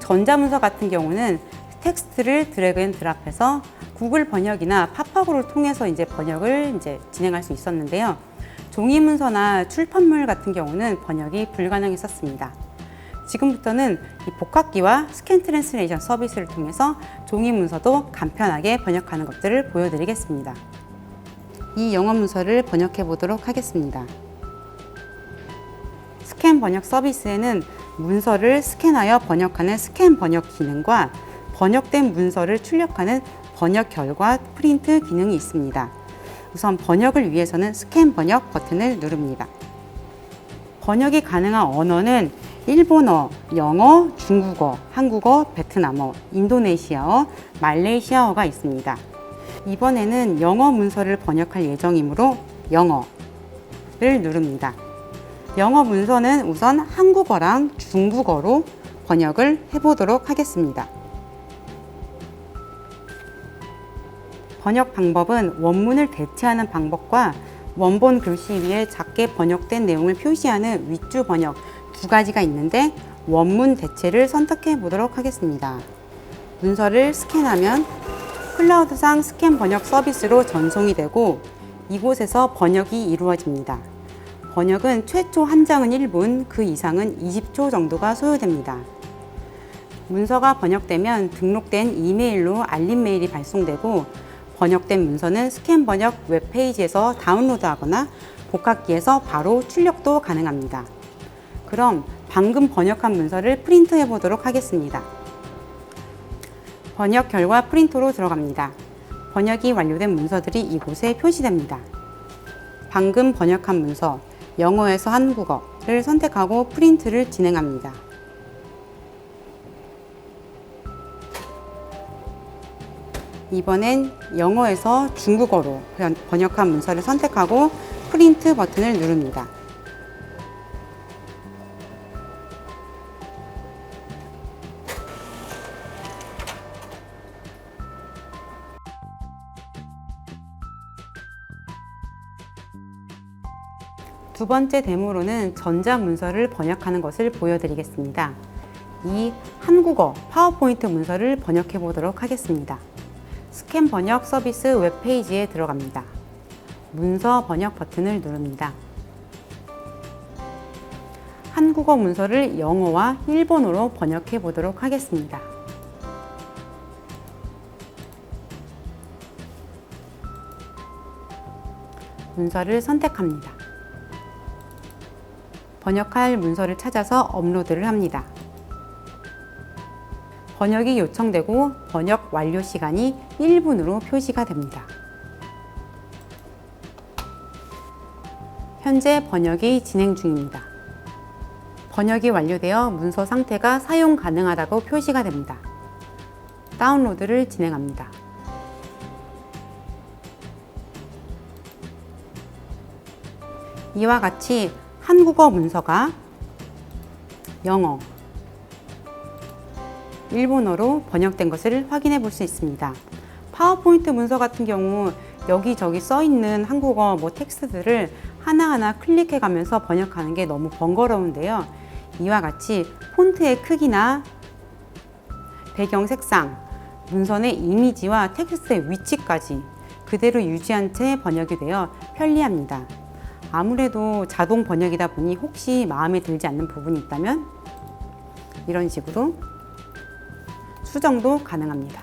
전자문서 같은 경우는 텍스트를 드래그 앤 드랍해서 구글 번역이나 팝업으로 통해서 이제 번역을 이제 진행할 수 있었는데요. 종이 문서나 출판물 같은 경우는 번역이 불가능했었습니다. 지금부터는 이 복합기와 스캔 트랜스레이션 서비스를 통해서 종이 문서도 간편하게 번역하는 것들을 보여드리겠습니다. 이 영어 문서를 번역해 보도록 하겠습니다. 스캔 번역 서비스에는 문서를 스캔하여 번역하는 스캔 번역 기능과 번역된 문서를 출력하는 번역 결과 프린트 기능이 있습니다. 우선 번역을 위해서는 스캔 번역 버튼을 누릅니다. 번역이 가능한 언어는 일본어, 영어, 중국어, 한국어, 베트남어, 인도네시아어, 말레이시아어가 있습니다. 이번에는 영어 문서를 번역할 예정이므로 영어를 누릅니다. 영어 문서는 우선 한국어랑 중국어로 번역을 해보도록 하겠습니다. 번역 방법은 원문을 대체하는 방법과 원본 글씨 위에 작게 번역된 내용을 표시하는 윗줄 번역 두 가지가 있는데 원문 대체를 선택해 보도록 하겠습니다. 문서를 스캔하면 클라우드상 스캔 번역 서비스로 전송이 되고 이곳에서 번역이 이루어집니다. 번역은 최초 한 장은 1분, 그 이상은 20초 정도가 소요됩니다. 문서가 번역되면 등록된 이메일로 알림 메일이 발송되고 번역된 문서는 스캔 번역 웹페이지에서 다운로드하거나 복합기에서 바로 출력도 가능합니다. 그럼 방금 번역한 문서를 프린트해 보도록 하겠습니다. 번역 결과 프린터로 들어갑니다. 번역이 완료된 문서들이 이곳에 표시됩니다. 방금 번역한 문서, 영어에서 한국어를 선택하고 프린트를 진행합니다. 이번엔 영어에서 중국어로 번역한 문서를 선택하고 프린트 버튼을 누릅니다. 두 번째 데모로는 전자문서를 번역하는 것을 보여드리겠습니다. 이 한국어 파워포인트 문서를 번역해 보도록 하겠습니다. 스캔 번역 서비스 웹페이지에 들어갑니다. 문서 번역 버튼을 누릅니다. 한국어 문서를 영어와 일본어로 번역해 보도록 하겠습니다. 문서를 선택합니다. 번역할 문서를 찾아서 업로드를 합니다. 번역이 요청되고 번역 완료 시간이 1분으로 표시가 됩니다. 현재 번역이 진행 중입니다. 번역이 완료되어 문서 상태가 사용 가능하다고 표시가 됩니다. 다운로드를 진행합니다. 이와 같이 한국어 문서가 영어, 일본어로 번역된 것을 확인해 볼 수 있습니다. 파워포인트 문서 같은 경우 여기저기 써 있는 한국어 뭐 텍스트들을 하나하나 클릭해 가면서 번역하는 게 너무 번거로운데요. 이와 같이 폰트의 크기나 배경 색상, 문선의 이미지와 텍스트의 위치까지 그대로 유지한 채 번역이 되어 편리합니다. 아무래도 자동 번역이다 보니 혹시 마음에 들지 않는 부분이 있다면 이런 식으로 수정도 가능합니다.